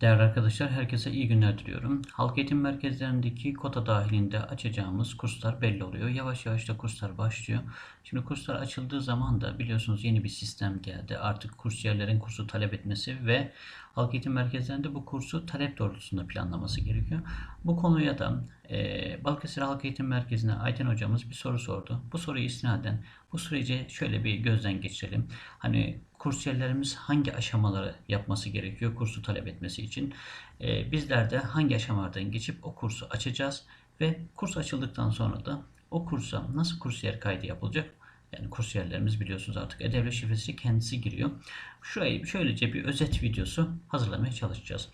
Değerli arkadaşlar, herkese iyi günler diliyorum. Halk eğitim merkezlerindeki kota dahilinde açacağımız kurslar belli oluyor. Yavaş yavaş da kurslar başlıyor. Şimdi kurslar açıldığı zaman da biliyorsunuz yeni bir sistem geldi. Artık kursiyerlerin kursu talep etmesi ve halk eğitim merkezlerinde bu kursu talep doğrultusunda planlaması gerekiyor. Bu konuya da e, Balıkesir Halk Eğitim Merkezi'ne Ayten hocamız bir soru sordu. Bu soruyu istinaden bu süreci şöyle bir gözden geçirelim. Hani kursiyerlerimiz hangi aşamaları yapması gerekiyor kursu talep etmesi için? E, bizler de hangi aşamalardan geçip o kursu açacağız ve kurs açıldıktan sonra da o kursa nasıl kursiyer kaydı yapılacak? Yani kursiyerlerimiz biliyorsunuz artık E-Devlet şifresi kendisi giriyor. Şurayı şöylece bir özet videosu hazırlamaya çalışacağız.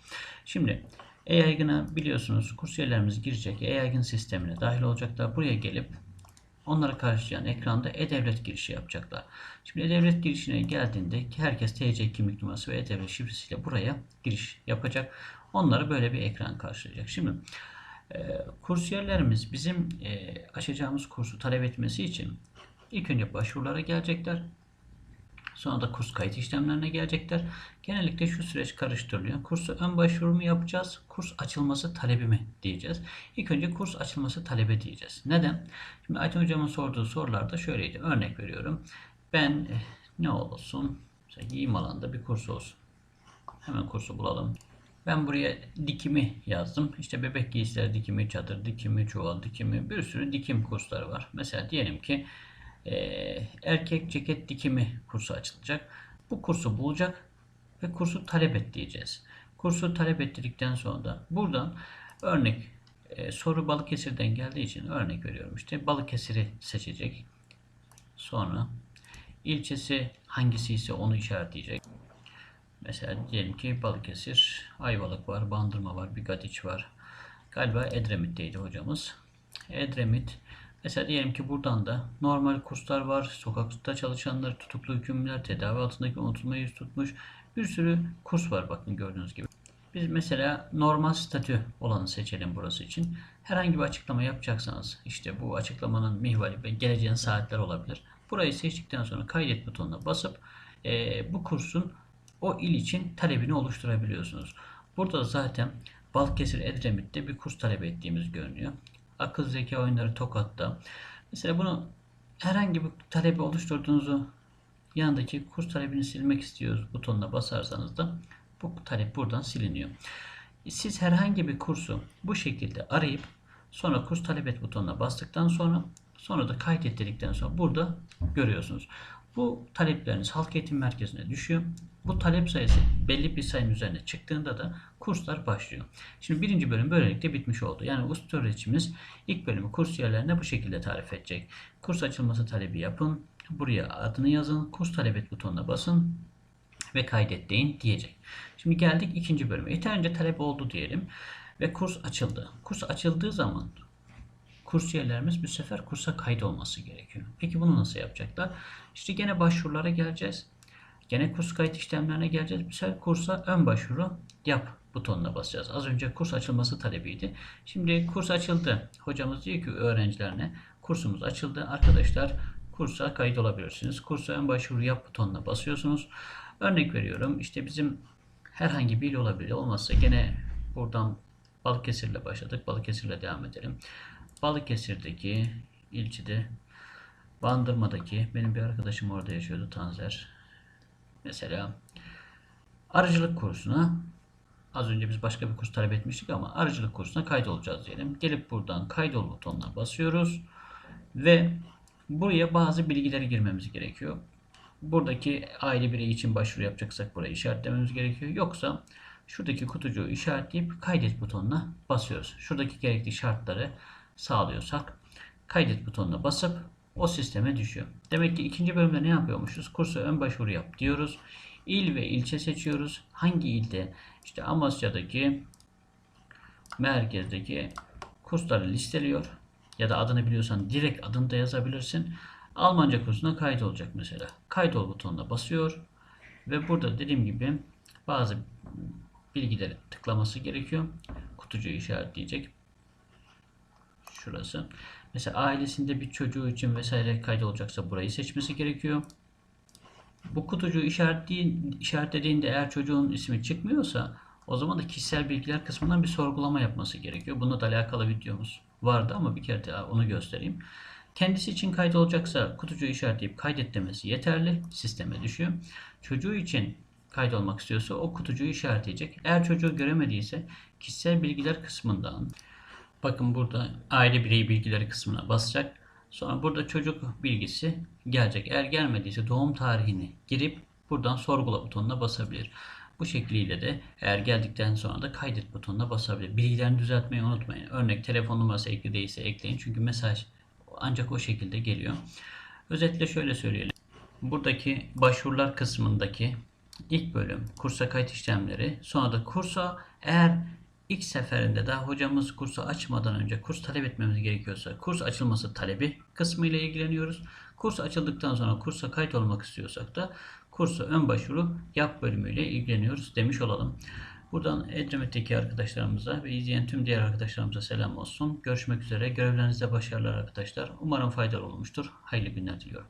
Şimdi e-yaygına biliyorsunuz kursiyerlerimiz girecek. E-yaygın sistemine dahil olacaklar. Buraya gelip onlara karşılayan ekranda e-devlet girişi yapacaklar. Şimdi e-devlet girişine geldiğinde herkes TC kimlik numarası ve e-devlet şifresiyle buraya giriş yapacak. Onları böyle bir ekran karşılayacak. Şimdi e, kursiyerlerimiz bizim e, açacağımız kursu talep etmesi için ilk önce başvurulara gelecekler. Sonra da kurs kayıt işlemlerine gelecekler. Genellikle şu süreç karıştırılıyor. Kursu ön başvuru mu yapacağız? Kurs açılması talebi mi diyeceğiz. İlk önce kurs açılması talebi diyeceğiz. Neden? Şimdi Ayten hocamın sorduğu sorularda şöyleydi. Örnek veriyorum. Ben eh, ne olsun? Mesela giyim alanında bir kurs olsun. Hemen kursu bulalım. Ben buraya dikimi yazdım. İşte bebek giysileri dikimi, çadır dikimi, çuval dikimi, bir sürü dikim kursları var. Mesela diyelim ki e, erkek ceket dikimi kursu açılacak. Bu kursu bulacak ve kursu talep et diyeceğiz. Kursu talep ettirdikten sonra da buradan örnek e, soru Balıkesir'den geldiği için örnek veriyorum. İşte Balıkesir'i seçecek. Sonra ilçesi hangisi ise onu işaretleyecek. Mesela diyelim ki Balıkesir, Ayvalık var, Bandırma var, Bigadiç var. Galiba Edremit'teydi hocamız. Edremit. Mesela diyelim ki buradan da normal kurslar var. Sokakta çalışanlar, tutuklu hükümlüler, tedavi altındaki unutulma yüz tutmuş. Bir sürü kurs var bakın gördüğünüz gibi. Biz mesela normal statü olanı seçelim burası için. Herhangi bir açıklama yapacaksanız işte bu açıklamanın mihvali ve geleceğin saatler olabilir. Burayı seçtikten sonra kaydet butonuna basıp e, bu kursun o il için talebini oluşturabiliyorsunuz. Burada zaten Balıkesir Edremit'te bir kurs talep ettiğimiz görünüyor. Akıl zeka oyunları Tokat'ta. Mesela bunu herhangi bir talebi oluşturduğunuzu yanındaki kurs talebini silmek istiyoruz butonuna basarsanız da bu talep buradan siliniyor. Siz herhangi bir kursu bu şekilde arayıp sonra kurs talep et butonuna bastıktan sonra sonra da kaydet dedikten sonra burada görüyorsunuz. Bu talepleriniz halk eğitim merkezine düşüyor. Bu talep sayısı belli bir sayının üzerine çıktığında da kurslar başlıyor. Şimdi birinci bölüm böylelikle bitmiş oldu. Yani usta öğreticimiz ilk bölümü kurs yerlerine bu şekilde tarif edecek. Kurs açılması talebi yapın. Buraya adını yazın. Kurs talep et butonuna basın ve kaydet deyin diyecek. Şimdi geldik ikinci bölüme. Yeterince talep oldu diyelim ve kurs açıldı. Kurs açıldığı zaman kursiyerlerimiz bu sefer kursa kaydolması gerekiyor. Peki bunu nasıl yapacaklar? İşte gene başvurulara geleceğiz. Gene kurs kayıt işlemlerine geleceğiz. Bu sefer kursa ön başvuru yap butonuna basacağız. Az önce kurs açılması talebiydi. Şimdi kurs açıldı. Hocamız diyor ki öğrencilerine kursumuz açıldı. Arkadaşlar kursa kayıt olabilirsiniz. Kursa ön başvuru yap butonuna basıyorsunuz. Örnek veriyorum. İşte bizim herhangi bir il olabilir. Olmazsa gene buradan Balıkesir'le başladık. Balıkesir'le devam edelim. Balıkesir'deki ilçede Bandırma'daki benim bir arkadaşım orada yaşıyordu Tanzer. Mesela arıcılık kursuna az önce biz başka bir kurs talep etmiştik ama arıcılık kursuna kaydolacağız diyelim. Gelip buradan kaydol butonuna basıyoruz ve buraya bazı bilgileri girmemiz gerekiyor. Buradaki aile bireyi için başvuru yapacaksak burayı işaretlememiz gerekiyor. Yoksa şuradaki kutucuğu işaretleyip kaydet butonuna basıyoruz. Şuradaki gerekli şartları sağlıyorsak kaydet butonuna basıp o sisteme düşüyor. Demek ki ikinci bölümde ne yapıyormuşuz? Kursa ön başvuru yap diyoruz. İl ve ilçe seçiyoruz. Hangi ilde? İşte Amasya'daki merkezdeki kursları listeliyor. Ya da adını biliyorsan direkt adını da yazabilirsin. Almanca kursuna kayıt olacak mesela. Kaydol butonuna basıyor. Ve burada dediğim gibi bazı bilgileri tıklaması gerekiyor. Kutucuğu işaretleyecek. Şurası. Mesela ailesinde bir çocuğu için vesaire kaydolacaksa burayı seçmesi gerekiyor. Bu kutucuğu işaretlediğinde eğer çocuğun ismi çıkmıyorsa O zaman da kişisel bilgiler kısmından bir sorgulama yapması gerekiyor. Bununla da alakalı videomuz vardı ama bir kere daha onu göstereyim. Kendisi için kayıt olacaksa kutucuğu işaretleyip kaydet demesi yeterli. Sisteme düşüyor. Çocuğu için kayıt olmak istiyorsa o kutucuğu işaretleyecek. Eğer çocuğu göremediyse kişisel bilgiler kısmından bakın burada aile bireyi bilgileri kısmına basacak. Sonra burada çocuk bilgisi gelecek. Eğer gelmediyse doğum tarihini girip buradan sorgula butonuna basabilir. Bu şekliyle de eğer geldikten sonra da kaydet butonuna basabilir. Bilgilerini düzeltmeyi unutmayın. Örnek telefon numarası ekli değilse ekleyin. Çünkü mesaj ancak o şekilde geliyor. Özetle şöyle söyleyelim. Buradaki başvurular kısmındaki ilk bölüm kursa kayıt işlemleri. Sonra da kursa eğer ilk seferinde daha hocamız kursu açmadan önce kurs talep etmemiz gerekiyorsa kurs açılması talebi kısmı ile ilgileniyoruz. Kurs açıldıktan sonra kursa kayıt olmak istiyorsak da kursa ön başvuru yap bölümüyle ilgileniyoruz demiş olalım. Buradan Edremit'teki arkadaşlarımıza ve izleyen tüm diğer arkadaşlarımıza selam olsun. Görüşmek üzere. Görevlerinizde başarılar arkadaşlar. Umarım faydalı olmuştur. Hayırlı günler diliyorum.